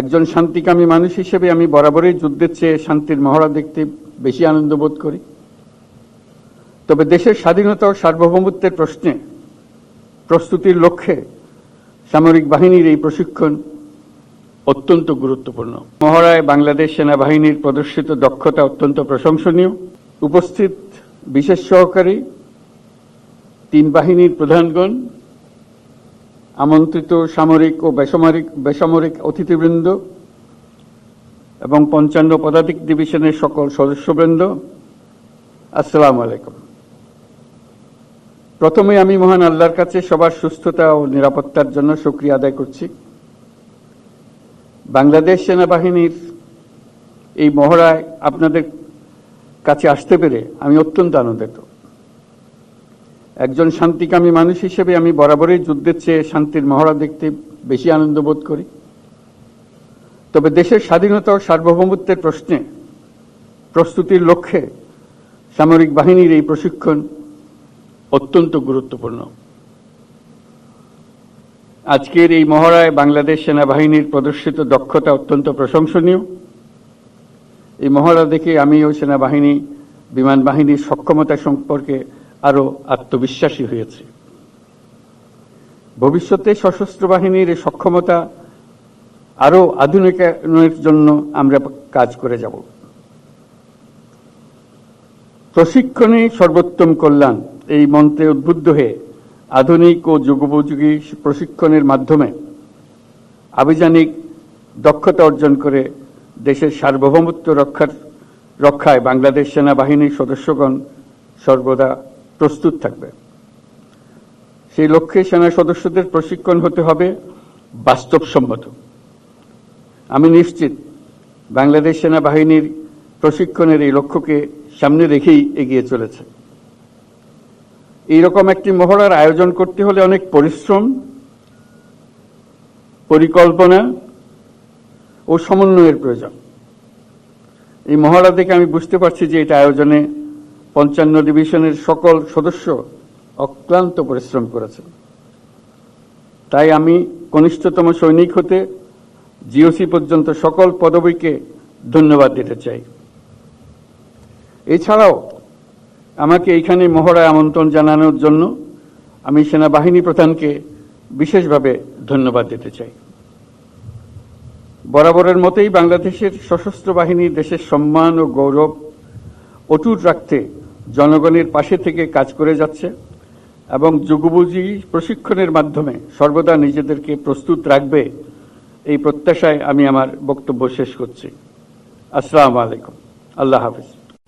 একজন শান্তিকামী মানুষ হিসেবে আমি বরাবরই যুদ্ধের চেয়ে শান্তির মহড়া দেখতে বেশি আনন্দ বোধ করি। তবে দেশের স্বাধীনতা ও সার্বভৌমত্বের প্রশ্নে প্রস্তুতির লক্ষ্যে সামরিক বাহিনীর এই প্রশিক্ষণ অত্যন্ত গুরুত্বপূর্ণ। মহড়ায় বাংলাদেশ সেনাবাহিনীর প্রদর্শিত দক্ষতা অত্যন্ত প্রশংসনীয়। উপস্থিত বিশেষ সহকারী তিন বাহিনীর প্রধানগণ আমন্ত্রিত সামরিক ও বেসামরিক বেসামরিক অতিথিবৃন্দ এবং পঞ্চান্ন পদাতিক ডিভিশনের সকল সদস্যবৃন্দ, আসসালামু আলাইকুম। প্রথমে আমি মহান আল্লাহর কাছে সবার সুস্থতা ও নিরাপত্তার জন্য শুক্রিয়া আদায় করছি। বাংলাদেশ সেনাবাহিনীর এই মহড়ায় আপনাদের কাছে আসতে পেরে আমি অত্যন্ত আনন্দিত। একজন শান্তিকামী মানুষ হিসেবে আমি বরাবরই যুদ্ধের চেয়ে শান্তির মহড়া দেখতে বেশি আনন্দ বোধ করি। তবে দেশের স্বাধীনতা ও সার্বভৌমত্বের প্রশ্নে প্রস্তুতির লক্ষ্যে সামরিক বাহিনীর এই প্রশিক্ষণ অত্যন্ত গুরুত্বপূর্ণ। আজকের এই মহড়ায় বাংলাদেশ সেনাবাহিনীর প্রদর্শিত দক্ষতা অত্যন্ত প্রশংসনীয়। এই মহড়া দেখে আমিও সেনাবাহিনী, বিমান বাহিনীর সক্ষমতা সম্পর্কে আরও আত্মবিশ্বাসী হয়েছে। ভবিষ্যতে সশস্ত্র বাহিনীর সক্ষমতা আরও আধুনিকায়নের জন্য আমরা কাজ করে যাব। প্রশিক্ষণে সর্বোত্তম কল্যাণ, এই মন্ত্রে উদ্বুদ্ধ হয়ে আধুনিক ও যুগোপযোগী প্রশিক্ষণের মাধ্যমে আভিযানিক দক্ষতা অর্জন করে দেশের সার্বভৌমত্ব রক্ষার রক্ষায় বাংলাদেশ সেনাবাহিনীর সদস্যগণ সর্বদা প্রস্তুত থাকবে। সেই লক্ষ্যে সেনা সদস্যদের প্রশিক্ষণ হতে হবে বাস্তবসম্মত। আমি নিশ্চিত বাংলাদেশ সেনাবাহিনীর প্রশিক্ষণের এই লক্ষ্যকে সামনে রেখেই এগিয়ে চলেছে। এইরকম একটি মহড়ার আয়োজন করতে হলে অনেক পরিশ্রম, পরিকল্পনা ও সমন্বয়ের প্রয়োজন। এই মহড়া দেখে আমি বুঝতে পারছি যে এটা আয়োজনে পঞ্চান্ন ডিভিশনের সকল সদস্য অক্লান্ত পরিশ্রম করেছেন। তাই আমি কনিষ্ঠতম সৈনিক হতে জিওসি পর্যন্ত সকল পদবীকে ধন্যবাদ দিতে চাই। এছাড়াও আমাকে এইখানে মহড়ায় আমন্ত্রণ জানানোর জন্য আমি সেনাবাহিনী প্রধানকে বিশেষভাবে ধন্যবাদ দিতে চাই। বরাবরের মতোই বাংলাদেশের সশস্ত্র বাহিনী দেশের সম্মান ও গৌরব অটুট রাখতে জনগণের পাশে থেকে কাজ করে যাচ্ছে এবং যুগবুজি প্রশিক্ষণের মাধ্যমে সর্বদা নিজেদেরকে প্রস্তুত রাখবে এই প্রত্যাশায় আমি আমার বক্তব্য শেষ করছি। আসসালামু আলাইকুম। আল্লাহ হাফিজ।